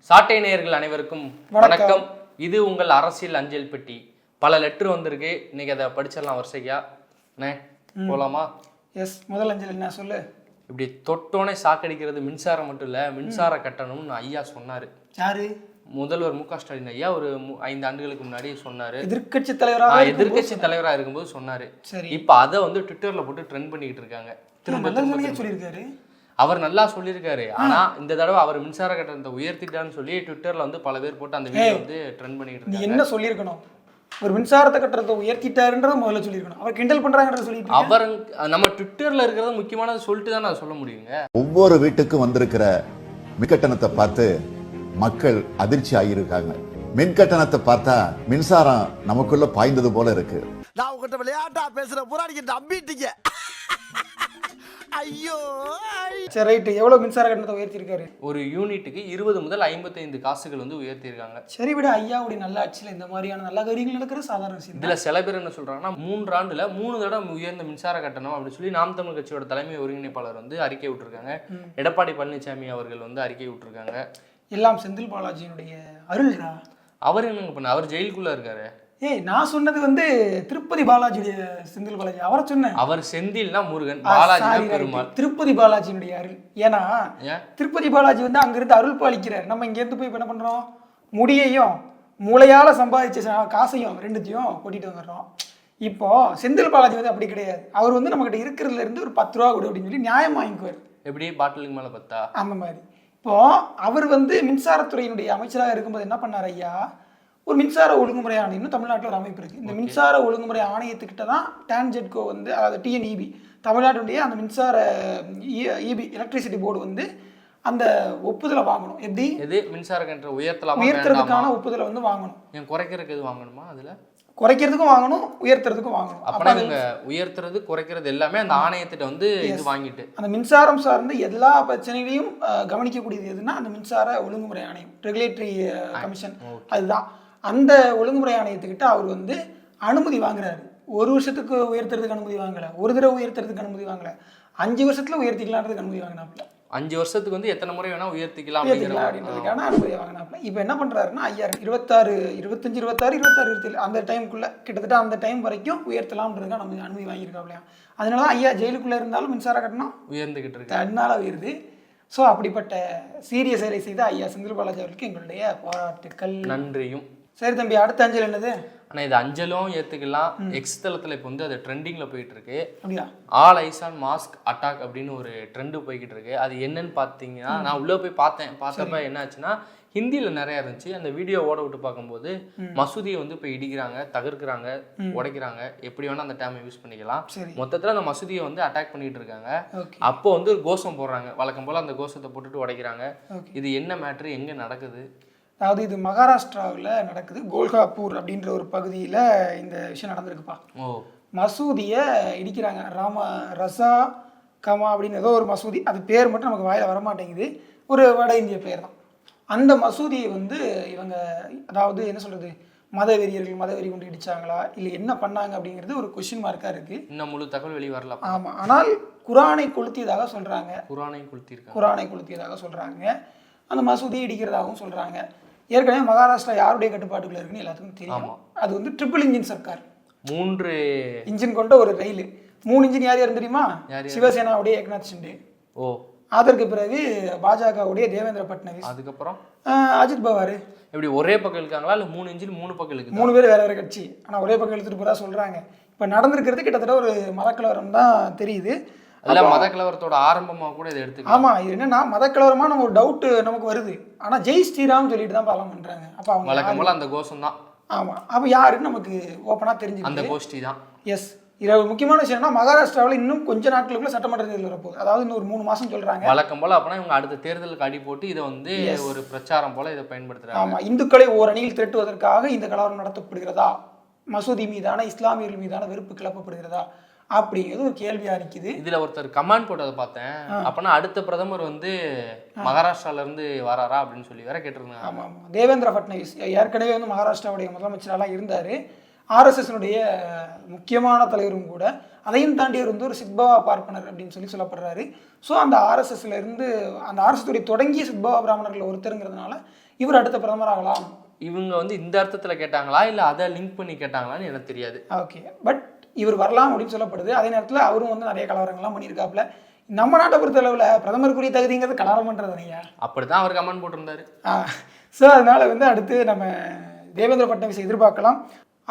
சாட்டை நேயர்கள் அனைவருக்கும் வணக்கம். இது உங்கள் அரசியல் அஞ்சல் பெட்டி. பல லெட்டர் வந்திருக்கு. இன்னைக்கு அதை படிச்சிடலாம் வரிசையா? அண்ணே போலாமா? எஸ் முதல் அஞ்சல் என்ன சொல்லு? இப்படி தொட்டோனே சாக்கடிக்கிறது மின்சாரம் மட்டும் இல்ல மின்சார கட்டணம்னு ஐயா சொன்னாரு. யாரு? முதல்வர் மு க ஸ்டாலின் ஐயா ஒரு மு- ஐந்து ஆண்டுகளுக்கு முன்னாடி சொன்னாரு. எதிர்க்கட்சி தலைவராக எதிர்கட்சி தலைவரா இருக்கும்போது சொன்னாரு. சரி. இப்ப அதை வந்து ட்விட்டர்ல போட்டு ட்ரெண்ட் பண்ணிக்கிட்டு இருக்காங்க. திரும்ப நல்ல நிலையே சொல்லியிருக்காரு. அவர் நல்லா சொல்லியிருக்காரு. ஆனா இந்த தடவை அவர் மின்சார கட்டணத்தை உயர்த்திட்டான்னு சொல்லி ட்விட்டர்ல வந்து பல பேர் போட்டு அந்த வீடியோ வந்து ட்ரெண்ட் பண்ணிக்கிட்டு நீ இருக்காங்க. என்ன சொல்லியிருக்கணும்? ஒரு மின்சாரத்தை கட்டுறதை உயர்த்திட்டாருன்றத முதல்ல சொல்லியிருக்கணும். அவர் கிண்டல் பண்றாங்கன்றத சொல்லிட்டு அவர் நம்ம ட்விட்டர்ல இருக்கிறது முக்கியமானது சொல்லிட்டு தான் நான் சொல்ல முடியுங்க. ஒவ்வொரு வீட்டுக்கும் வந்திருக்கிற மின்கட்டணத்தை பார்த்து மக்கள் அதிர்ச்சி ஆகியிருக்காங்க. மின்கட்டணத்தை பார்த்தா மின்சாரம் நமக்குள்ள பாய்ந்தது போல இருக்கு. நான் உங்ககிட்ட விளையாட்டா பேசுற புறாடிக்கு நம்பிட்டீங்க. ஐயோ ஐ- சரி ரைட்டு. எவ்வளவு மின்சார கட்டணத்தை உயர்த்தியிருக்காரு? ஒரு யூனிட்டுக்கு இருபது முதல் ஐம்பத்தைந்து காசுகள் வந்து உயர்த்தியிருக்காங்க. சரி விட ஐயாவுடைய நல்ல ஆட்சியில் இந்த மாதிரியான நல்ல காரியங்கள் நடக்கிற சாதாரண விஷயம். இதுல சில பேர் என்ன சொல்றாங்கன்னா மூன்று ஆண்டுல மூணு தடவை உயர்ந்த மின்சார கட்டணம் அப்படின்னு சொல்லி நாம் தமிழ் கட்சியோட தலைமை ஒருங்கிணைப்பாளர் வந்து அறிக்கை விட்டுருக்காங்க. எடப்பாடி பழனிசாமி அவர்கள் வந்து அறிக்கை விட்டுருக்காங்க. எல்லாம் செந்தில் பாலாஜியினுடைய அருள்ரா. அவர் என்னங்க பண்ண அவர் ஜெயிலுக்குள்ள இருக்காரு. ஏய் நான் சொன்னது வந்து திருப்பதி பாலாஜியுடைய செந்தில் பாலாஜி. அவரை சொன்னேன். அவர் செந்தில்னா முருகன் right. பெருமாள். திருப்பதி பாலாஜியினுடைய அருள். ஏன்னா ஏன்? திருப்பதி பாலாஜி வந்து அங்கிருந்து அருள் பாலிக்கிறார். நம்ம இங்கேருந்து போய் என்ன பண்றோம்? முடியையும் மூளையால சம்பாதிச்ச காசையும் ரெண்டுத்தையும் கொட்டிட்டு வந்துடுறோம். இப்போ செந்தில் பாலாஜி வந்து அப்படி கிடையாது. அவர் வந்து நம்மகிட்ட இருக்கிறதுல இருந்து ஒரு பத்து ரூபா கொடு அப்படின்னு சொல்லி நியாயம் வாங்கிக்குவார். எப்படி? பாட்டிலுக்கு மேல பத்தா? அந்த மாதிரி. இப்போ அவர் வந்து மின்சாரத்துறையினுடைய அமைச்சராக இருக்கும்போது என்ன பண்ணார் ஐயா? ஒரு மின்சார ஒழுங்குமுறை ஆணையம்னு தமிழ்நாட்டில் ஒரு அமைப்பு இருக்குது இந்த மின்சார ஒழுங்குமுறை ஆணையத்துக்கிட்ட தான் டான்ஜெட்கோ வந்து அதாவது டிஎன்இபி தமிழ்நாட்டுடைய அந்த மின்சார இபி எலக்ட்ரிசிட்டி போர்டு வந்து அந்த ஒப்புதலை வாங்கணும். எப்படி? எது? மின்சார கட்டணம் உயர்த்தலாமா உயர்த்துறதுக்கான ஒப்புதலை வந்து வாங்கணும். ஏன் குறைக்கிறதுக்கு எது வாங்கணுமா அதுல? குறைக்கிறதுக்கும் வாங்கணும் உயர்த்துறதுக்கும் வாங்கணும். அப்ப இவங்க உயர்த்துறது குறைக்கிறது எல்லாமே அந்த ஆணையத்திட்ட வந்து இது வாங்கிட்டு. அந்த மின்சாரம் சார்ந்த எல்லா பிரச்சனைகளையும் கவனிக்கக்கூடியது எதுன்னா அந்த மின்சார ஒழுங்குமுறை ஆணையம் ரெகுலேட்டரி கமிஷன் அதுதான். அந்த ஒழுங்குமுறை ஆணையத்துக்கிட்ட அவர் வந்து அனுமதி வாங்குறாரு. ஒரு வருஷத்துக்கு உயர்த்துறதுக்கு அனுமதி வாங்கல. ஒரு தடவை உயர்த்துறதுக்கு அனுமதி வாங்கல. அஞ்சு வருஷத்துல உயர்த்திக்கலான்றதுக்கு அனுமதி வாங்கினாப்ல அஞ்சு வருஷத்துக்கு வந்து எத்தனை முறை வேணா உயர்த்திக்கலாம் உயர்த்திக்கலாம். அப்படின்றதுக்கான அனுமதி வாங்கினாப்ல இப்போ என்ன பண்றாருன்னா ஐயா இருபத்தாறு இருபத்தஞ்சு இருபத்தாறு இருபத்தாறு இருபத்தேழு அந்த டைமுக்குள்ள கிட்டத்தட்ட அந்த டைம் வரைக்கும் உயர்த்தலாம்ன்றதுக்கான அனுமதி அனுமதி வாங்கியிருக்காப்லையா அதனால தான் ஐயா ஜெயிலுக்குள்ள இருந்தாலும் மின்சார கட்டணம் உயர்ந்துகிட்டு இருக்கு. தன்னால் உயருது ஸோ அப்படிப்பட்ட சீரிய செயலை செய்த ஐயா செந்தில் பாலாஜி அவர்களுக்கு எங்களுடைய பாராட்டுக்கள். நன்றியும். சரி தம்பி அடுத்த அஞ்சல் என்னது? ஆனா இது அஞ்சலும் ஏத்துக்கலாம். எக்ஸ் தளத்துல இப்போ வந்து அது ட்ரெண்டிங்ல போயிட்டு இருக்கு ஆல் ஐசான் மாஸ்க் அட்டாக் அப்படின்னு ஒரு ட்ரெண்டு போய்கிட்டு இருக்கு அது என்னன்னு பார்த்தீங்கன்னா நான் உள்ள போய் பார்த்தேன். பார்த்தப்ப என்ன ஆச்சுன்னா ஹிந்தியில் நிறைய இருந்துச்சு. அந்த வீடியோ ஓட விட்டு பார்க்கும்போது மசூதியை வந்து இப்போ இடிக்கிறாங்க தகர்க்கிறாங்க உடைக்கிறாங்க. எப்படி வேணா அந்த டேமை யூஸ் பண்ணிக்கலாம். மொத்தத்தில் அந்த மசூதியை வந்து அட்டாக் பண்ணிட்டு இருக்காங்க அப்போ வந்து கோஷம் போடுறாங்க. வழக்கம் போல் அந்த கோஷத்தை போட்டுட்டு உடைக்கிறாங்க. இது என்ன மேட்ரு எங்கே நடக்குது? அதாவது இது மகாராஷ்டிராவில் நடக்குது கோல்காப்பூர் அப்படின்ற ஒரு பகுதியில் இந்த விஷயம் நடந்திருக்குப்பா. மசூதியை இடிக்கிறாங்க. ராம ரசா கமா அப்படின்னு ஏதோ ஒரு மசூதி. அது பேர் மட்டும் நமக்கு வாயில வரமாட்டேங்குது. ஒரு வட இந்திய பேர் தான். அந்த மசூதியை வந்து இவங்க அதாவது என்ன சொல்றது? மத வெறியர்கள் மத வெறி கொண்டு இடிச்சாங்களா? இல்லை என்ன பண்ணாங்க அப்படிங்கிறது ஒரு கொஷின் மார்க்காக இருக்குது இன்னும் முழு தகவல் வெளி வரல ஆமாம் ஆனால் குரானை கொளுத்தியதாக சொல்கிறாங்க குரானை கொளுத்திருக்காங்க குரானை கொளுத்தியதாக சொல்கிறாங்க அந்த மசூதியை இடிக்கிறதாகவும் சொல்கிறாங்க ஏற்கனவே மகாராஷ்டிரா யாருடைய கட்டுப்பாட்டுக்குள்ள இருக்குன்னு எல்லாத்துக்கும் தெரியும். அது வந்து ட்ரிபிள் இன்ஜின் சர்க்கார். மூன்று இன்ஜின் கொண்ட ஒரு ரயில். மூணு இன்ஜின் யார் யார் தெரியுமா? சிவசேனாவுடைய ஏக்நாத் ஷிண்டே. ஓ. அதற்கு பிறகு பாஜகவுடைய தேவேந்திர பட்னவிஸ். அதுக்கப்புறம்? அஜித் பவார். எப்படி ஒரே பக்கம் இருக்காங்களா இல்லை மூணு இன்ஜின் மூணு பக்கம் இருக்குது மூணு பேர் வேற வேற கட்சி. ஆனால் ஒரே பக்கம் எடுத்துட்டு போறா சொல்றாங்க. இப்போ நடந்திருக்கிறது கிட்டத்தட்ட ஒரு மதக்கலவரம் தான் தெரியுது. அதில் மத கலவரத்தோட ஆரம்பமாக கூட இதை எடுத்துக்கலாம். ஆமா இது என்னன்னா மதக்கலவரமா நம்ம ஒரு டவுட் நமக்கு வருது. ஆனா ஜெய் ஸ்ரீராம் சொல்லிட்டு தான் பாலம் பண்றாங்க. அப்ப அவங்க வழக்கம் போல அந்த கோஷம் தான். ஆமா. அப்ப யாருன்னு நமக்கு ஓப்பனா அந்த தெரிஞ்சுது கோஷ்டி தான். எஸ் இதுல முக்கியமான விஷயம் என்னன்னா மகாராஷ்டிராவில் இன்னும் கொஞ்ச நாட்களுக்குள்ள சட்டமன்ற தேர்தல் வரப்போகுது. அதாவது இன்னும் ஒரு மூணு மாசம் சொல்றாங்க. வழக்கம் போல அப்பனா இவங்க அடுத்த தேர்தலுக்கு அடி போட்டு இதை வந்து ஒரு பிரச்சாரம் போல இதை பயன்படுத்துறாங்க. ஆமா. இந்துக்களை ஓர் அணியில் திரட்டுவதற்காக இந்த கலவரம் நடத்தப்படுகிறதா? மசூதி மீதான இஸ்லாமியர்கள் மீதான வெறுப்பு கிளப்பப்படுகிறதா? அப்படிங்கிறது ஒரு கேள்வியா இருக்குது இதுல ஒருத்தர் கமெண்ட் போட்டதை பார்த்தேன். அப்பனா அடுத்த பிரதமர் வந்து மகாராஷ்டிரால இருந்து வராரா அப்படின்னு சொல்லி வேற கேட்டிருந்தாங்க. ஆமா ஆமா. தேவேந்திர ஃபட்னவிஸ் ஏற்கனவே வந்து மகாராஷ்டிராவுடைய முதலமைச்சராலாம் இருந்தார். ஆர்எஸ்எஸ்னுடைய முக்கியமான தலைவரும் கூட. அதையும் தாண்டி அவர் வந்து ஒரு சித்பாவா பார்ப்பனர் அப்படின்னு சொல்லி சொல்லப்படுறாரு. ஸோ அந்த ஆர்எஸ்எஸ்ல இருந்து அந்த ஆர்எஸ் துறை தொடங்கிய சித்பாவா பிராமணர்கள் ஒருத்தருங்கிறதுனால இவர் அடுத்த பிரதமராகலாம் இவங்க வந்து இந்த அர்த்தத்துல கேட்டாங்களா? இல்ல அதை லிங்க் பண்ணி கேட்டாங்களான்னு எனக்கு தெரியாது. ஓகே பட் இவர் வரலாம் அப்படின்னு சொல்லப்படுது. அதே நேரத்தில் அவரும் வந்து நிறைய கலவரங்கள்லாம் பண்ணியிருக்காப்புல. நம்ம நாட்டை பொறுத்தளவில் பிரதமருக்குரிய தகுதிங்கிறது கலவரம் பண்ணுறது இல்லையா அப்படிதான் அவர் கமெண்ட் போட்டிருந்தாரு. ஸோ அதனால வந்து அடுத்து நம்ம தேவேந்திர பட்னவிஸை எதிர்பார்க்கலாம்.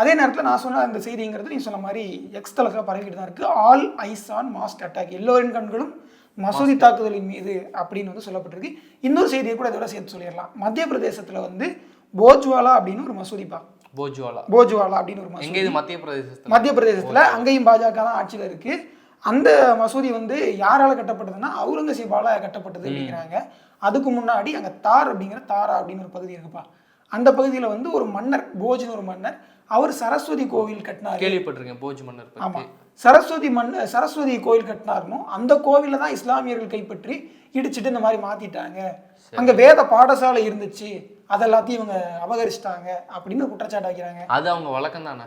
அதே நேரத்தில் நான் சொன்ன அந்த செய்திங்கிறது நீ சொன்ன மாதிரி எக்ஸ் தளத்தில் பரவிக்கிட்டு தான் இருக்குது all eyes on mosque attack எல்லோரின் கண்களும் மசூதி தாக்குதலின் மீது அப்படின்னு வந்து சொல்லப்பட்டிருக்கு. இன்னொரு செய்தியை கூட இதோட சேர்த்து சொல்லிடலாம். மத்திய பிரதேசத்தில் வந்து போஜ்வாலா அப்படின்னு ஒரு மசூதிப்பா. போஜ்வாலா. போஜ்வாலா அப்படின்னு ஒரு மசூதி. இது மத்திய பிரதேசத்துல? மத்திய பிரதேசத்துல. அங்கேயும் பாஜக தான் ஆட்சியில் இருக்கு. அந்த மசூதி வந்து யாரால கட்டப்பட்டதுன்னா அவுரங்கசீபால கட்டப்பட்டது அப்படிங்கிறாங்க. அதுக்கு முன்னாடி அங்க தார் அப்படிங்கிற தாரா அப்படின்னு ஒரு பகுதி இருக்குப்பா. அந்த பகுதியில வந்து ஒரு மன்னர் போஜ்னு ஒரு மன்னர் அவர் சரஸ்வதி கோவில் கட்டினாரு. கேள்விப்பட்டிருக்கேன் போஜ் மன்னர் ஆமா. பத்தி சரஸ்வதி மண் சரஸ்வதி கோயில் கட்டினாருனும் அந்த கோவில தான் இஸ்லாமியர்கள் கைப்பற்றி இடிச்சிட்டு இந்த மாதிரி மாத்திட்டாங்க. அங்க வேத பாடசாலை இருந்துச்சு. அது எல்லாத்தையும் இவங்க அபகரிச்சிட்டாங்க அப்படின்னு குற்றச்சாட்டு வைக்கிறாங்க அது அவங்க வழக்கம் தானே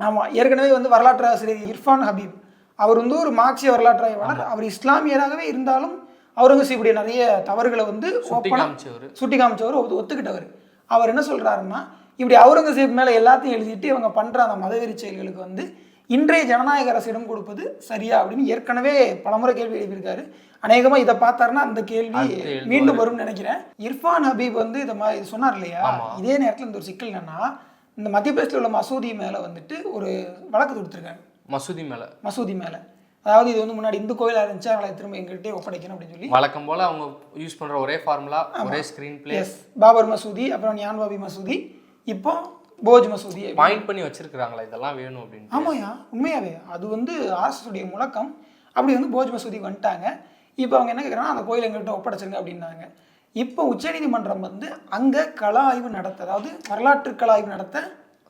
ஆமா ஏற்கனவே வந்து வரலாற்று ஆசிரியர் இர்ஃபான் ஹபீப் அவர் வந்து ஒரு மார்க்சிய வரலாற்று ஆய்வாளர் அவர் இஸ்லாமியராகவே இருந்தாலும் அவுரங்கசீபுடைய நிறைய தவறுகளை வந்து சுட்டி காமிச்சவரு. ஒத்துக்கிட்டவர். அவர் என்ன சொல்றாருன்னா இப்படி அவுரங்கசீப் மேல எல்லாத்தையும் எழுதிட்டு இவங்க பண்ற அந்த மதவெறி செயல்களுக்கு வந்து இன்றைய ஜனநாயக அரசிடம் கொடுப்பது சரியா அப்படின்னு ஏற்கனவே பலமுறை கேள்வி எழுப்பியிருக்காரு. அநேகமா இதை பார்த்தாருன்னா அந்த கேள்வி. மீண்டும் வரும்னு நினைக்கிறேன். இர்ஃபான் ஹபீப் வந்து இதை மாதிரி சொன்னார் இல்லையா. இதே நேரத்தில் இந்த ஒரு சிக்கல் என்னன்னா இந்த மத்திய பிரதேசத்தில் உள்ள மசூதி மேல வந்துட்டு ஒரு வழக்கு தொடுத்திருக்காங்க. மசூதி மேல. மசூதி மேல. அதாவது இது வந்து முன்னாடி இந்து கோயிலா இருந்துச்சு? அதனால திரும்ப எங்கள்கிட்டயே ஒப்படைக்கணும் அப்படின்னு சொல்லி. வழக்கம் போல அவங்க யூஸ் பண்ற ஒரே ஃபார்முலா ஒரே ஸ்கிரீன் பிளே எஸ் பாபர் மசூதி அப்புறம் ஞான்பாபி மசூதி. இப்போ போஜ் மசூதி பாயிண்ட் பண்ணி வச்சிருக்காங்களா இதெல்லாம் வேணும் அப்படின்னு ஆமாயா உண்மையாவே. அது வந்து உடைய முழக்கம். அப்படி வந்து போஜ் மசூதி வந்துட்டாங்க. இப்போ அவங்க என்ன கேட்குறாங்கன்னா அந்த கோயில் எங்கள்கிட்ட ஒப்படைச்சிருங்க அப்படின்னாங்க. இப்போ உச்சநீதிமன்றம் வந்து அங்கே கள ஆய்வு நடத்த அதாவது வரலாற்று கள ஆய்வு நடத்த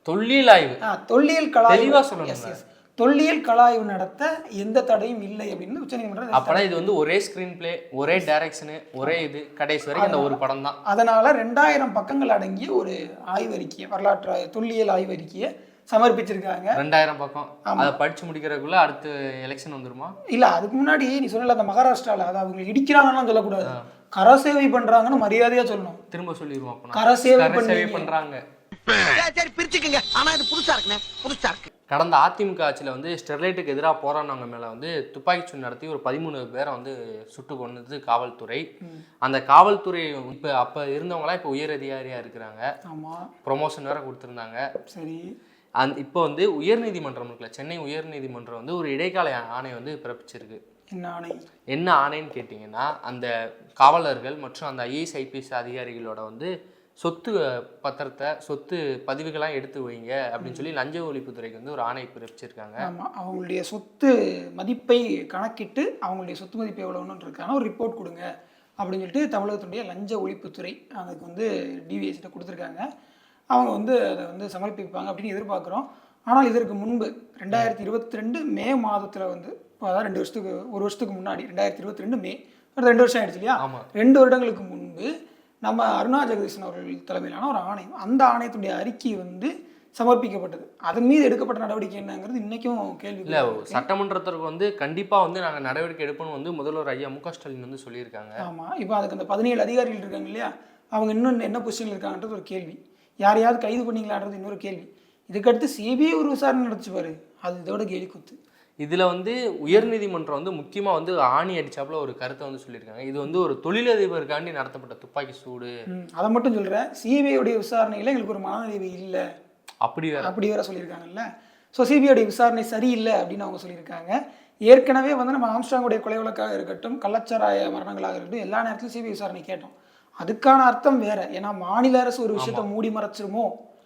தொல்லியல் ஆய்வு. தொல்லியல் கள ஆய்வு தெளிவா சொல்லணுங்க. தொல்லியல் கள ஆய்வு நடத்த எந்த தடையும் இல்லை அப்படின்னு உச்சநீதிமன்றம் அப்பனா இது வந்து ஒரே ஸ்கிரீன் பிளே ஒரே டைரக்ஷனு ஒரே இது கடைசி வரைக்கும் அந்த ஒரு படம் தான். அதனால ரெண்டாயிரம் பக்கங்கள் அடங்கிய ஒரு ஆய்வறிக்கையை வரலாற்று தொல்லியல் ஆய்வறிக்கையை சமர்ப்பிச்சிருக்காங்க. ரெண்டாயிரம் பக்கம். அதை படிச்சு முடிக்கிறதுக்குள்ள அடுத்து எலெக்ஷன் வந்துருமா? இல்ல அதுக்கு முன்னாடி நீ சொன்னல அந்த மகாராஷ்டிரால அதை அவங்க இடிக்கிறாங்கன்னு சொல்லக்கூடாது. கரசேவை பண்றாங்கன்னு மரியாதையா சொல்லணும். திரும்ப சொல்லிடுவோம் அப்பனா. கரசேவை. பண்றாங்க. சரி, சரி பிரிச்சுக்கங்க. ஆனா இது புதுசா இருக்குண்ணே புதுசா இருக்கு. கடந்த அதிமுக ஆட்சியில் வந்து ஸ்டெர்லைட்டுக்கு எதிராக போராடினவங்க மேலே வந்து துப்பாக்கிச்சூடு நடத்தி ஒரு பதிமூணு பேரை வந்து சுட்டு கொண்டது காவல்துறை. அந்த காவல்துறை இப்போ அப்போ இருந்தவங்களாம் இப்போ உயர் அதிகாரியாக இருக்கிறாங்க. ஆமா. ப்ரொமோஷன் வேற கொடுத்துருந்தாங்க. சரி. அந் இப்போ வந்து உயர்நீதிமன்றம் இருக்குல்ல சென்னை உயர்நீதிமன்றம் வந்து ஒரு இடைக்கால ஆணை வந்து பிறப்பிச்சிருக்கு. என்ன ஆணை? என்ன ஆணைன்னு கேட்டிங்கன்னா அந்த காவலர்கள் மற்றும் அந்த ஐஏஎஸ் ஐபிஎஸ் அதிகாரிகளோட வந்து சொத்து பத்திரத்தை சொத்து பதிவுகள்லாம் எடுத்து வைங்க அப்படின்னு சொல்லி லஞ்ச ஒழிப்புத்துறைக்கு வந்து ஒரு ஆணை பிறப்பிச்சிருக்காங்க. ஆமா அவங்களுடைய சொத்து மதிப்பை கணக்கிட்டு அவங்களுடைய சொத்து மதிப்பு எவ்வளோன்னு இருக்கான ஒரு ரிப்போர்ட் கொடுங்க அப்படின்னு சொல்லிட்டு தமிழகத்துடைய லஞ்ச ஒழிப்புத்துறை அதுக்கு வந்து டிவிஎஸ்கிட்ட கொடுத்துருக்காங்க. அவங்க வந்து அதை வந்து சமர்ப்பிப்பாங்க அப்படின்னு எதிர்பார்க்குறோம். ஆனால் இதற்கு முன்பு ரெண்டாயிரத்தி இருபத்தி ரெண்டு மே மாதத்தில் வந்து அதான் ரெண்டு வருஷத்துக்கு ஒரு வருஷத்துக்கு முன்னாடி ரெண்டாயிரத்தி இருபத்தி ரெண்டு மே ரெண்டு வருஷம் ஆயிடுச்சு இல்லையா. ரெண்டு வருடங்களுக்கு முன்பு நம்ம அருணா ஜெகதீசன் அவர்கள் தலைமையிலான ஒரு ஆணையம். அந்த ஆணையத்துடைய அறிக்கை வந்து சமர்ப்பிக்கப்பட்டது. அதன் மீது எடுக்கப்பட்ட நடவடிக்கை என்னங்கிறது இன்னைக்கும் கேள்வி. இல்ல சட்டமன்றத்திற்கு வந்து கண்டிப்பா வந்து நாங்க நடவடிக்கை எடுப்போம்னு வந்து முதல்வர் ஐயா மு க ஸ்டாலின் வந்து சொல்லியிருக்காங்க. ஆமா. இப்போ அதுக்கு அந்த பதினேழு அதிகாரிகள் இருக்காங்க இல்லையா? அவங்க இன்னும் என்ன பொசிஷனில் இருக்காங்கன்றது ஒரு கேள்வி. யாரையாவது கைது பண்ணீங்களான்றது இன்னொரு கேள்வி. இதுக்கடுத்து சிபிஐ ஒரு விசாரணை நடந்துச்சு பாரு. அது இதோட கேலி குத்து இதுல வந்து உயர்நீதிமன்றம் வந்து முக்கியமா வந்து ஆணி அடிச்சாப்புல ஒரு கருத்தை வந்து சொல்லியிருக்காங்க. இது வந்து ஒரு தொழிலதிபருக்காண்டி நடத்தப்பட்ட துப்பாக்கி சூடு. அதை மட்டும் சொல்கிறேன் சிபிஐடைய விசாரணையில் எங்களுக்கு ஒரு மனநிறைவு இல்லை. அப்படி வேற. அப்படி வேற சொல்லியிருக்காங்கல்ல. ஸோ சிபிஐடைய விசாரணை சரியில்லை அப்படின்னு அவங்க சொல்லியிருக்காங்க. ஏற்கனவே வந்து நம்ம ஆம்ஸ்டாங்குடைய கொலை வழக்காக இருக்கட்டும் கள்ளச்சாராய மரணங்களாக இருக்கட்டும் எல்லா நேரத்திலும் சிபிஐ விசாரணை கேட்டோம். அதுக்கான அர்த்தம் வேற. ஏன்னா மாநில அரசு ஒரு விஷயத்தை மூடி மறைச்சிருமோ?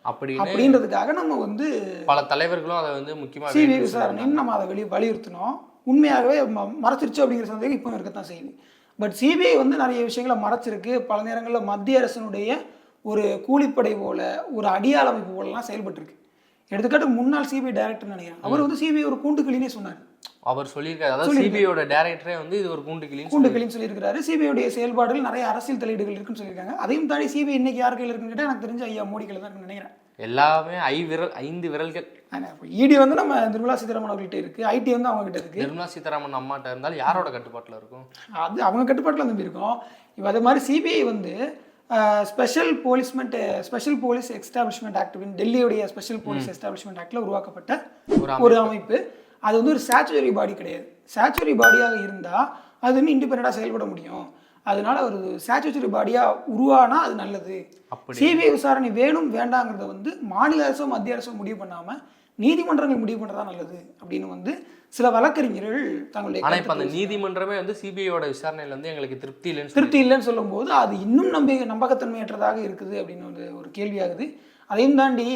அப்படின்னு அப்படின்றதுக்காக நம்ம வந்து பல தலைவர்களும் அதை வந்து முக்கியமா சிபிஐ விசாரணைன்னு நம்ம அதை வெளி வலியுறுத்தினோம். உண்மையாகவே மறைச்சிருச்சு அப்படிங்கிற சந்தேகம் இப்போ இருக்கத்தான் செய்யுது. பட் சிபிஐ வந்து நிறைய விஷயங்களை மறைச்சிருக்கு. பல நேரங்களில் மத்திய அரசினுடைய ஒரு கூலிப்படை போல ஒரு அடியாள் அமைப்பு போலலாம் செயல்பட்டிருக்கு. எடுத்துக்காட்டு முன்னாள் சிபிஐ டைரக்டர் நினைக்கிறேன். அவர் வந்து சிபிஐ ஒரு கூண்டுகளினே சொன்னார். அவர் சொல்லியிருக்காரு. அதாவது சிபிஐயோட டைரக்டரே வந்து இது ஒரு கூண்டு கிளின்னு கூண்டு கிளின்னு சொல்லியிருக்காரு சிபிஐடைய செயல்பாடுகள் நிறைய அரசியல் தலையீடுகள் இருக்குன்னு சொல்லியிருக்காங்க. அதையும் தாண்டி சிபிஐ இன்னைக்கு யார் கையில் இருக்குன்னு கேட்டால் எனக்கு தெரிஞ்ச ஐயா மோடி கையில் தான் நினைக்கிறேன். எல்லாமே ஐ விரல் ஐந்து விரல்கள். இடி வந்து நம்ம நிர்மலா சீதாராமன் அவங்ககிட்ட இருக்கு. ஐடி வந்து அவங்க கிட்ட இருக்கு. நிர்மலா சீதாராமன் அம்மாட்ட இருந்தாலும் யாரோட கட்டுப்பாட்டுல இருக்கும்? அது அவங்க கட்டுப்பாட்டில் வந்து இருக்கும். இப்போ அதே மாதிரி சிபிஐ வந்து ஸ்பெஷல் போலீஸ்மெண்ட் ஸ்பெஷல் போலீஸ் எஸ்டாப்ளிஷ்மெண்ட் ஆக்ட் டெல்லியுடைய ஸ்பெஷல் போலீஸ் எஸ்டாப்ளிஷ்மெண்ட் ஆக்டில் உருவாக்கப்பட்ட ஒரு ஒரு அமைப்பு. அது வந்து ஒரு ஸ்டாச்சுவரி பாடி கிடையாது. ஸ்டாச்சுவரி பாடியாக இருந்தால் அது வந்து இண்டிபெண்டாக செயல்பட முடியும். அதனால ஒரு ஸ்டாச்சுவரி பாடியாக உருவானா அது நல்லது. சிபிஐ விசாரணை வேணும் வேண்டாங்கிறத வந்து மாநில அரசோ மத்திய அரசோ முடிவு பண்ணாமல் நீதிமன்றங்கள் முடிவு பண்ணுறதா நல்லது அப்படின்னு வந்து சில வழக்கறிஞர்கள் தங்களுடைய ஆனா இப்ப அந்த நீதிமன்றமே வந்து சிபிஐயோட விசாரணையில வந்து எங்களுக்கு திருப்தி இல்லைன்னு திருப்தி இல்லைன்னு சொல்லும்போது அது இன்னும் நம்பி நம்பகத்தன்மையற்றதாக இருக்குது அப்படின்னு ஒரு ஒரு கேள்வியாகுது அதையும் தாண்டி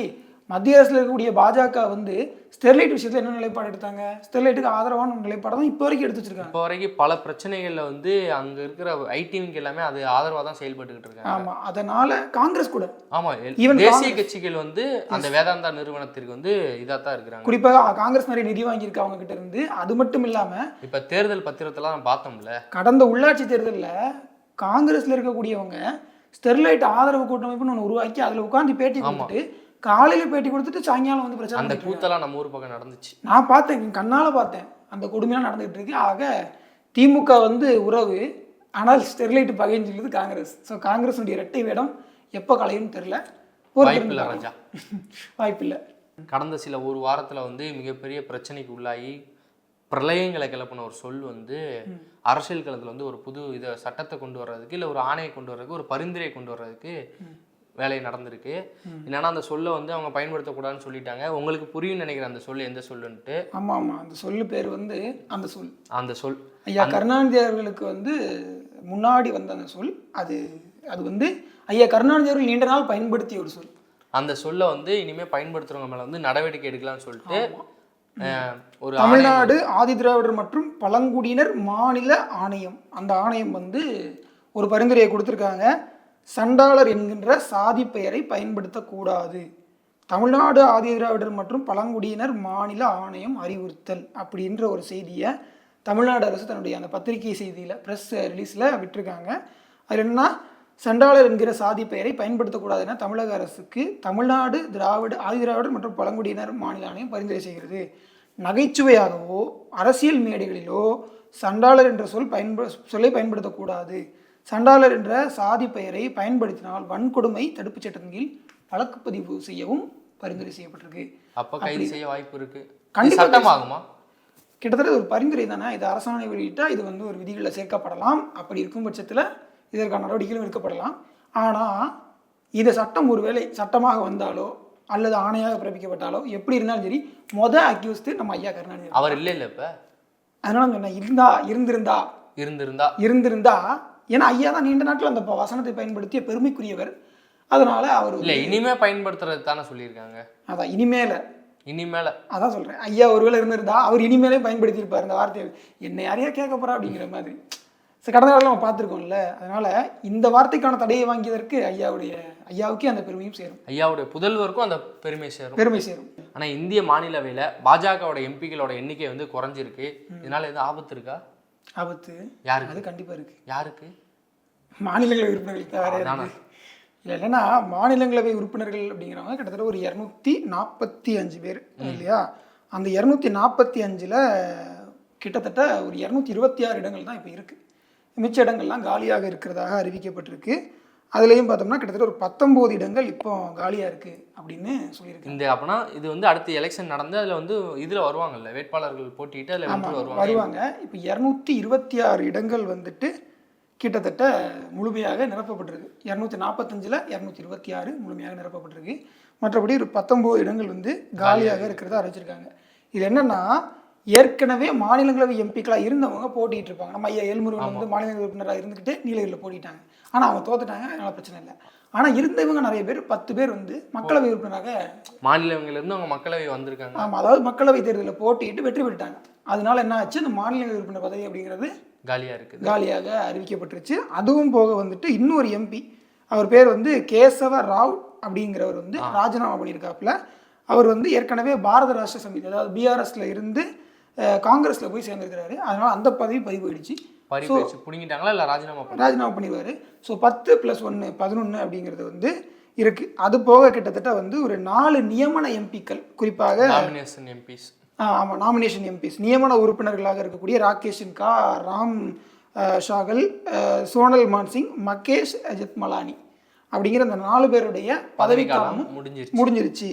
மத்திய அரசில் இருக்கக்கூடிய பாஜக வந்து ஸ்டெர்லைட் விஷயத்தில் என்ன நிலைப்பாடு எடுத்தாங்க? ஸ்டெர்லைட்டுக்கு ஆதரவான நிலைப்பாடு தான் இப்போ வரைக்கும் எடுத்து வச்சிருக்காங்க. இப்போ வரைக்கும் பல பிரச்சனைகள்ல வந்து அங்க இருக்கிற ஐடிவிங்க எல்லாமே அது ஆதரவா தான் செயல்பட்டுக்கிட்டு இருக்காங்க. ஆமா அதனால காங்கிரஸ் கூட. ஆமா எல்- Even தேசிய. கட்சிகள் வந்து அந்த வேதாந்தா நிறுவனத்திற்கு வந்து இதா தான் இருக்கிறாங்க. குறிப்பாக காங்கிரஸ் நிறைய நிதி வாங்கியிருக்கு அவங்க கிட்ட இருந்து. அது மட்டும் இல்லாம இப்ப தேர்தல் பத்திரத்தெல்லாம் நம்ம பார்த்தோம்ல. கடந்த உள்ளாட்சி தேர்தலில் காங்கிரஸ்ல இருக்கக்கூடியவங்க ஸ்டெர்லைட் ஆதரவு கூட்டமைப்புன்னு ஒன்று உருவாக்கி அதில் உட்காந்து பேட்டி கொடுத்துட்டு காலையில பேட்டி கொடுத்துட்டு சாயங்காலம் வந்து பிரச்சாரம் அந்த. கூத்தெல்லாம் நம்ம ஊர் பக்கம் நடந்துச்சு. நான் பார்த்தேன் கண்ணால் பார்த்தேன். அந்த கொடுமையாக நடந்துகிட்டு இருக்கு. ஆக திமுக வந்து உறவு ஆனால் ஸ்டெர்லைட் பகைன்னு சொல்லுது காங்கிரஸ். ஸோ காங்கிரஸுடைய இரட்டை வேடம் எப்போ கலையும்னு தெரில வாய்ப்பில்லை ராஜா. வாய்ப்பில்லை கடந்த சில ஒரு வாரத்துல வந்து மிகப்பெரிய பிரச்சனைக்கு உள்ளாகி பிரளயங்களை கிளப்பின ஒரு சொல் வந்து அரசியல் களத்துல வந்து ஒரு புது இதை சட்டத்தை கொண்டு வர்றதுக்கு இல்லை ஒரு ஆணையை கொண்டு வர்றதுக்கு ஒரு பரிந்துரையை கொண்டு வர்றதுக்கு வேலை நடந்திருக்கு. என்னன்னா அந்த சொல்லை வந்து அவங்க பயன்படுத்தக்கூடாதுன்னு சொல்லிட்டாங்க. உங்களுக்கு புரியும் நினைக்கிறேன் அந்த சொல் எந்த சொல்லுன்ட்டு. ஆமாம் ஆமாம் அந்த சொல்லு பேர் வந்து அந்த சொல். அந்த சொல். ஐயா கருணாநிதி அவர்களுக்கு வந்து முன்னாடி வந்த அந்த சொல் அது அது வந்து ஐயா கருணாநிதி அவர்கள் நீண்ட நாள் பயன்படுத்திய ஒரு சொல். அந்த சொல்லை வந்து இனிமே பயன்படுத்துறவங்க மேல வந்து நடவடிக்கை எடுக்கலாம்னு சொல்லிட்டு ஒரு தமிழ்நாடு ஆதிதிராவிடர் மற்றும் பழங்குடியினர் மாநில ஆணையம். அந்த ஆணையம் வந்து ஒரு பரிந்துரையை கொடுத்துருக்காங்க. சண்டாளர் என்கின்ற சாதி பெயரை பயன்படுத்தக்கூடாது. தமிழ்நாடு ஆதிதிராவிடர் மற்றும் பழங்குடியினர் மாநில ஆணையம் அறிவுறுத்தல் அப்படின்ற ஒரு செய்தியை தமிழ்நாடு அரசு தன்னுடைய அந்த பத்திரிகை செய்தியில் ப்ரெஸ் ரிலீஸில் விட்டுருக்காங்க. அது என்னன்னா சண்டாளர் என்கிற சாதி பெயரை பயன்படுத்தக்கூடாதுன்னா தமிழக அரசுக்கு தமிழ்நாடு திராவிட ஆதிதிராவிடர் மற்றும் பழங்குடியினர் மாநில ஆணையம் பரிந்துரை செய்கிறது. நகைச்சுவையாகவோ அரசியல் மேடைகளிலோ சண்டாளர் என்ற சொல் பயன்ப சொல்லை பயன்படுத்தக்கூடாது. சண்டாளர் என்ற சாதி பெயரை பயன்படுத்தினால் வன்கொடுமை தடுப்புச் சட்டத்தின் கீழ் வழக்குப்பதிவு செய்யவும் பரிந்துரை செய்யப்பட்டிருக்கு. அப்ப கைது செய்ய வாய்ப்பு இருக்கு. இது கண்டிப்பா சட்டமாகுமா? கிட்டத்தட்ட ஒரு பரிந்துரை தானே? இது அரசாணை வெளியிட்டா இது வந்து ஒரு விதிகளில் சேர்க்கப்படலாம். அப்படி இருக்கும் பட்சத்தில் இதற்கான நடவடிக்கைகளும் எடுக்கப்படலாம். ஆனால் இந்த சட்டம் ஒருவேளை சட்டமாக வந்தாலோ அல்லது ஆணையாக பிறப்பிக்கப்பட்டாலோ எப்படி இருந்தாலும் சரி மொத அக்யூஸ்து நம்ம ஐயா கருணாநிதி அவர் இல்லை இல்ல இப்ப? அதனால நான் சொன்னேன் இருந்தா இருந்திருந்தா. இருந்திருந்தா. இருந்திருந்தா ஏன்னா ஐயா தான் நீண்ட நாட்கள் அந்த வசனத்தை பயன்படுத்திய பெருமைக்குரியவர். அதனால அவர் இல்ல இனிமே பயன்படுத்துறது தானே சொல்லியிருக்காங்க. அதான் இனிமேல. இனிமேல. அதான் சொல்றேன். ஐயா ஒருவேளை இருந்திருந்தா அவர் இனிமேலே பயன்படுத்தியிருப்பார் இந்த வார்த்தையை. என்ன யாரையா கேட்க போறா அப்படிங்கிற மாதிரி. சரி கடந்த காலம் நம்ம பார்த்துருக்கோம்ல அதனால இந்த வார்த்தைக்கான தடையை வாங்கியதற்கு ஐயாவுடைய ஐயாவுக்கே அந்த பெருமையும் சேரும். ஐயாவுடைய புதல்வருக்கும் அந்த பெருமை சேரும். பெருமை சேரும். ஆனா இந்திய மாநிலவையில பாஜகவோட எம்பிக்களோட எண்ணிக்கை வந்து குறைஞ்சிருக்கு. இதனால எதுவும் ஆபத்து இருக்கா? ஆபத்து. யாருக்கு? அது கண்டிப்பா இருக்கு. யாருக்கு? மாநிலங்களவை உறுப்பினர்களுக்கு வேற அதானே. இருக்கு. இல்லை என்னன்னா மாநிலங்களவை உறுப்பினர்கள் அப்படிங்கிறவங்க கிட்டத்தட்ட ஒரு இரநூத்தி நாற்பத்தி அஞ்சு பேர் இல்லையா? அந்த இரநூத்தி நாற்பத்தி அஞ்சில் கிட்டத்தட்ட ஒரு இரநூத்தி இருபத்தி ஆறு இடங்கள் தான் இப்போ இருக்குது மிச்ச இடங்கள்லாம் காலியாக இருக்கிறதாக அறிவிக்கப்பட்டிருக்கு. அதுலேயும் பார்த்தோம்னா கிட்டத்தட்ட ஒரு பத்தொம்போது இடங்கள் இப்போ காலியாக இருக்குது அப்படின்னு சொல்லியிருக்காங்க. இந்த அப்பனா இது வந்து அடுத்த எலெக்ஷன் நடந்து அதுல வந்து இதுல வருவாங்கல்ல வேட்பாளர்கள் போட்டிட்டு அதுல வருவாங்க. வருவாங்க. இப்போ இரநூத்தி இருபத்தி ஆறு இடங்கள் வந்துட்டு கிட்டத்தட்ட முழுமையாக நிரப்பப்பட்டிருக்கு. இரநூத்தி நாற்பத்தஞ்சில் இரநூத்தி இருபத்தி ஆறு முழுமையாக நிரப்பப்பட்டிருக்கு. மற்றபடி ஒரு பத்தொம்போது இடங்கள் வந்து காலியாக இருக்கிறதா அறிவிச்சிருக்காங்க. இது என்னன்னா ஏற்கனவே மாநிலங்களவை எம்பிக்களாக இருந்தவங்க போட்டிட்டு இருப்பாங்க. நம்ம ஐயா ஏழ்முருகன் வந்து மாநில உறுப்பினராக இருந்துக்கிட்டு நீலகிரியில் போட்டிட்டாங்க. ஆனால் அவங்க தோத்துட்டாங்க. அதனால பிரச்சனை இல்லை. ஆனால் இருந்தவங்க நிறைய பேர் பத்து பேர் வந்து மக்களவை உறுப்பினராக மாநிலங்கள்ல இருந்து அவங்க மக்களவை வந்திருக்காங்க. ஆமாம் அதாவது மக்களவை தேர்தலில் போட்டியிட்டு வெற்றி பெற்றுட்டாங்க. அதனால என்ன ஆச்சு? இந்த மாநில உறுப்பினர் பதவி அப்படிங்கிறது காலியா இருக்குது. காலியாக அறிவிக்கப்பட்டுருச்சு. அதுவும் போக வந்துட்டு இன்னொரு எம்பி அவர் பேர் வந்து கேசவ ராவ் அப்படிங்கிறவர் வந்து ராஜினாமா பண்ணியிருக்காப்புல. அவர் வந்து ஏற்கனவே பாரத ராஷ்டிர சமிதி அதாவது பிஆர்எஸ்ல இருந்து காங்கிரஸில் போய் சேர்ந்துருக்கிறாரு. அதனால் அந்த பதவி பறி போயிடுச்சு புடுங்கிட்டாங்களா? இல்லை ராஜினாமா ராஜினாமா பண்ணிடுவார். ஸோ பத்து ப்ளஸ் ஒன்று பதினொன்று அப்படிங்கிறது வந்து இருக்குது அது போக கிட்டத்தட்ட வந்து ஒரு நாலு நியமன எம்பிக்கள் குறிப்பாக நாமினேஷன் எம்பிஸ் ஆமாம் நாமினேஷன் எம்பிஸ் நியமன உறுப்பினர்களாக இருக்கக்கூடிய ராகேஷ் சின்கா ராம் ஷாகல் சோனல் மான்சிங் மகேஷ் ஜெத்மலானி அப்படிங்கிற அந்த நாலு பேருடைய பதவிக்காலமும் முடிஞ்சிருச்சு. முடிஞ்சிருச்சு.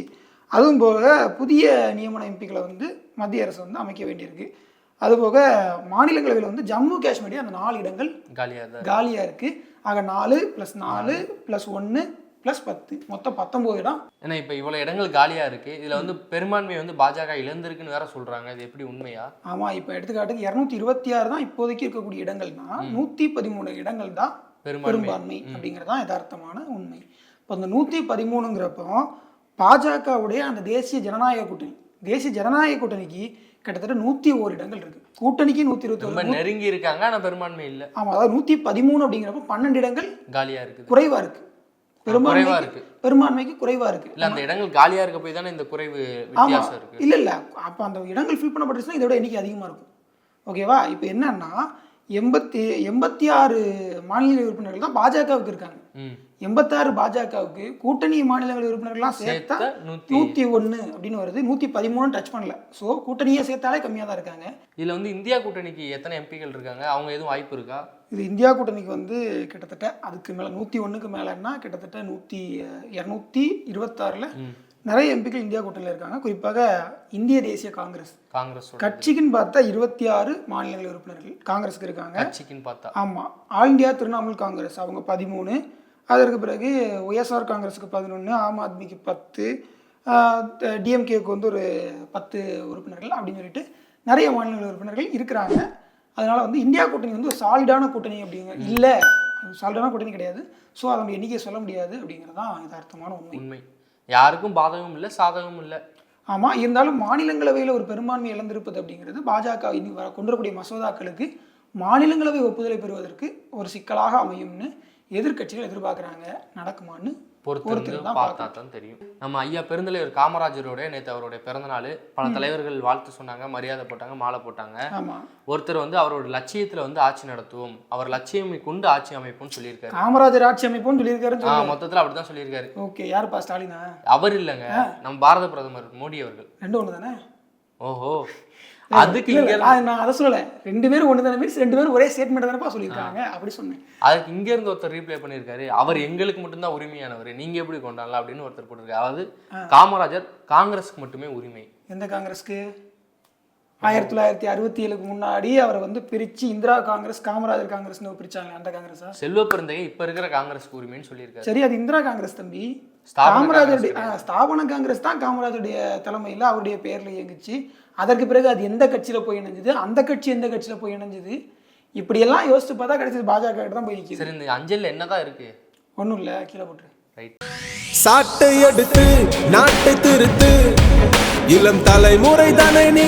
அதுவும் போக புதிய நியமன எம்பிக்களை வந்து மத்திய அரசு வந்து அமைக்க வேண்டியிருக்கு. அதுபோக மாநிலங்களவையில் வந்து ஜம்மு காஷ்மீர் அந்த நாலு இடங்கள் காலியாக காலியாக இருக்குது ஆக நாலு ப்ளஸ் நாலு ப்ளஸ் ஒன்று ப்ளஸ் பத்து. மொத்தம் பத்தொம்போது இடம். ஏன்னா இப்போ இவ்வளோ இடங்கள் காலியாக இருக்கு. இதில் வந்து பெரும்பான்மை வந்து பாஜக இழந்திருக்குன்னு வேற சொல்றாங்க. இது எப்படி உண்மையா? ஆமாம் இப்போ எடுத்துக்காட்டுக்கு இரநூத்தி இருபத்தி ஆறு தான் இப்போதைக்கு இருக்கக்கூடிய இடங்கள்னா நூற்றி பதிமூணு இடங்கள் தான் பெரும்பான்மை. அப்படிங்கிறது தான் யதார்த்தமான உண்மை. இப்போ அந்த நூற்றி பதிமூணுங்கிறப்போ பாஜகவுடைய அந்த தேசிய ஜனநாயக கூட்டணி தேசிய ஜனநாயக கூட்டணிக்கு கிட்டத்தட்ட நூற்றி ஓர் இடங்கள் இருக்கு. கூட்டணிக்கு நூற்றி ரொம்ப இருபத்தி நெருங்கி இருக்காங்க ஆனா பெரும்பான்மை இல்லை. ஆமாம் அதாவது நூற்றி பதிமூணு அப்படிங்கிறப்ப பன்னெண்டு இடங்கள் காலியா இருக்குது. குறைவா இருக்கு. குறைவா பெரும்பான்மைக்கு இருக்கு. பெரும்பான்மைக்கு குறைவா இருக்கு. இல்ல அந்த இடங்கள் காலியா இருக்க போய் தானே இந்த குறைவு வித்தியாசம் இருக்கு. இல்ல இல்ல. அப்ப அந்த இடங்கள் ஃபில் பண்ணப்பட்டுச்சுன்னா இதை விட எண்ணிக்கை அதிகமா இருக்கும். ஓகேவா இப்போ என்னன்னா எண்பத்தி எண்பத்தி ஆறு மாநில உறுப்பினர்கள் தான் பாஜகவுக்கு இருக்காங்க. எண்பத்தாறு பாஜகவுக்கு கூட்டணி மாநிலங்கள் உறுப்பினர்கள்லாம் சேர்த்தா நூத்தி நூத்தி ஒண்ணு அப்படின்னு வருது. நூத்தி பதிமூணு டச் பண்ணல. ஸோ கூட்டணியை சேர்த்தாலே கம்மியா தான் இருக்காங்க. இதுல வந்து இந்தியா கூட்டணிக்கு எத்தனை எம்பிக்கள் இருக்காங்க? அவங்க எதுவும் வாய்ப்பு இருக்கா? இது இந்தியா கூட்டணிக்கு வந்து கிட்டத்தட்ட அதுக்கு மேலே நூற்றி ஒன்றுக்கு மேலேன்னா கிட்டத்தட்ட நூற்றி இரநூத்தி இருபத்தாறில் நிறைய எம்பிக்கள் இந்தியா கூட்டணியில் இருக்காங்க. குறிப்பாக இந்திய தேசிய காங்கிரஸ். காங்கிரஸ் கட்சிக்குன்னு பார்த்தா இருபத்தி ஆறு மாநிலங்கள் உறுப்பினர்கள் காங்கிரஸுக்கு இருக்காங்க. கட்சிக்குன்னு பார்த்தா. ஆமாம் ஆல் இந்தியா திரிணாமுல் காங்கிரஸ் அவங்க பதிமூணு. அதற்கு பிறகு ஒய்எஸ்ஆர் காங்கிரஸுக்கு பதினொன்று ஆம் ஆத்மிக்கு பத்து டிஎம்கேக்கு வந்து ஒரு பத்து உறுப்பினர்கள் அப்படின்னு சொல்லிட்டு நிறைய மாநில உறுப்பினர்கள் இருக்கிறாங்க. அதனால் வந்து இந்தியா கூட்டணி வந்து ஒரு சாலிடான கூட்டணி அப்படிங்க இல்லை. சாலிடான கூட்டணி கிடையாது. ஸோ அதோட எண்ணிக்கையை சொல்ல முடியாது அப்படிங்கிறது தான் யதார்த்தமான உண்மை. உண்மை. யாருக்கும் பாதகமும் இல்லை சாதகமும் இல்லை. ஆமாம் இருந்தாலும் மாநிலங்களவையில் ஒரு பெரும்பான்மை இழந்திருப்பது அப்படிங்கிறது பாஜக இனி வர கொண்டு வரக்கூடிய மசோதாக்களுக்கு மாநிலங்களவை ஒப்புதலை பெறுவதற்கு ஒரு சிக்கலாக அமையும்னு எதிர்க்கட்சிகள் எதிர்பார்க்குறாங்க நடக்குமான்னு தான் பார்த்தா தான் தெரியும். நம்ம ஐயா பெருந்தலைவர் காமராஜரோட நேற்று அவருடைய பிறந்த நாள் பல தலைவர்கள் வாழ்த்து சொன்னாங்க மரியாதை போட்டாங்க மாலை போட்டாங்க. ஒருத்தர் வந்து அவரோட லட்சியத்துல வந்து ஆட்சி நடத்துவோம் அவர் லட்சியம் கொண்டு ஆட்சி அமைப்போம்னு சொல்லியிருக்காரு. காமராஜர் ஆட்சி அமைப்புன்னு சொல்லியிருக்காருன்னு ஆ சொல்லி மொத்தத்துல அப்படிதான் சொல்லியிருக்காரு. ஓகே யாருப்பா ஸ்டாலினா? அவர் இல்லைங்க. நம்ம பாரத பிரதமர் மோடி அவர்கள். ரெண்டு ஒன்று தானே ஓஹோ. அதுக்கு நான் அதை சொல்லலை. ரெண்டு பேரும் ஒன்று தானே மீன்ஸ் ரெண்டு பேரும் ஒரே ஸ்டேட்மெண்ட் தானேப்பா சொல்லியிருக்காங்க. அப்படி சொன்னேன். அதுக்கு இங்க இருந்து ஒருத்தர் ரீப்ளை பண்ணியிருக்காரு. அவர் எங்களுக்கு மட்டும்தான் உரிமையானவர். நீங்க எப்படி கொண்டாடலாம் அப்படின்னு ஒருத்தர் போட்டிருக்காரு. அதாவது காமராஜர் காங்கிரஸ்க்கு மட்டுமே உரிமை. எந்த காங்கிரஸ்க்கு? ஆயிரத்தி தொள்ளாயிரத்தி அறுபத்தி ஏழுக்கு முன்னாடி அவரை வந்து பிரித்து இந்திரா காங்கிரஸ் காமராஜர் காங்கிரஸ்னு பிரிச்சாங்க அந்த காங்கிரஸா? செல்வ பெருந்தகை இப்ப இருக்கிற காங்கிரஸ்க்கு உரிமைன்னு சொல்லியிருக்காரு. சரி அது இந்திரா காங்கிரஸ் தம்பி. காமராஜருடைய ஸ்தாபன காங்கிரஸ் தான் காமராஜருடைய தலைமையில் அவருடைய பேர்ல இயங்குச்சு. அதற்கு பிறகு அது எந்த கட்சியில போய் இணைஞ்சது? அந்த கட்சி எந்த கட்சியில போய் இணைஞ்சது? இப்படியெல்லாம் யோசிச்சு பார்த்தா கடைசி பாஜக கிட்ட தான் போய் நிற்கிது சரி இந்த அஞ்சல்ல என்னதான் இருக்கு? ஒன்றும் இல்லை கீழே போட்டுரு. ரைட் சாட்டை எடுத்து நாட்டை திருத்து. இளம் தலைமுறை தானே நீ